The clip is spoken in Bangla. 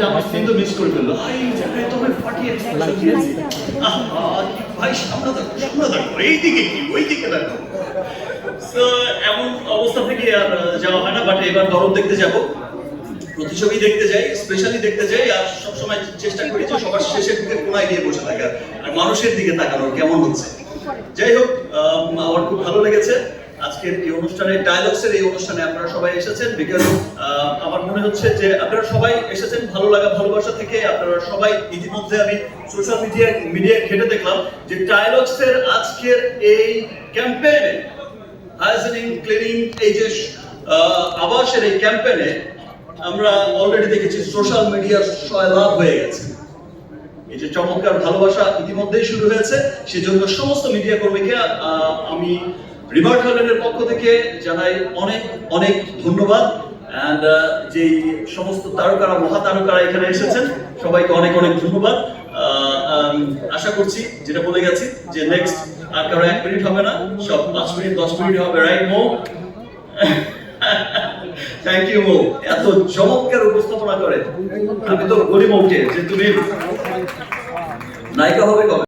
যে আমার ফ্রেন্ড তো মিস করে ফেলল। এই জায়গায় তো আমি ফাটিয়ে ভাই সামনে দেখো সামনে দেখো এইদিকে কি ওইদিকে দেখো। এমন অবস্থা থেকে আর যাওয়া হয় না বাট এবার দরদ দেখতে যাব। প্রতিছবি দেখতে যাই স্পেশালি দেখতে যাই আর সবসময় চেষ্টা করি যে সবার শেষের দিকে কোনায় গিয়ে বসে থাকা আর মানুষের দিকে তাকানোর কেমন হচ্ছে। যাই হোক আম, আমার খুব ভালো লেগেছে। আজকের এই অনুষ্ঠানে ডায়লগস এর এই অনুষ্ঠানে আপনারা সবাই এসেছেন বিকজ আমার মনে হচ্ছে যে আপনারা সবাই এসেছেন ভালো লাগা, ভালোবাসা থেকে। আপনারা সবাই ইতিমধ্যে আমি সোশ্যাল মিডিয়া মিডিয়া ঘেটে দেখলাম যে ডায়লগস এর আজকের এই ক্যাম্পেইনে হাইজেনিং ক্লিনিং এই যে আবাসের এই ক্যাম্পেইনে আমরা অলরেডি দেখেছি সোশ্যাল মিডিয়ার লাভ হয়ে গেছে। এই যে চমৎকার ভালোবাসা ইতিমধ্যেই শুরু হয়েছে, সেজন্য সমস্ত মিডিয়া কর্মীকে আমি পক্ষ থেকে জানাই অনেক অনেক ধন্যবাদ। অ্যান্ড যেই সমস্ত তারকারা এখানে এসেছেন, সবাইকে অনেক অনেক ধন্যবাদ। আশা করছি, যেটা বলে গেছি, যে নেক্সট আর কারও এক মিনিট হবে না, সব পাঁচ মিনিট, দশ মিনিট হবে রাইট মো থ্যাংক ইউ মো এত চমৎকার উপস্থাপনা করে আমি তো বলি মৌকে যে তুমি নায়িকা হবে কবে?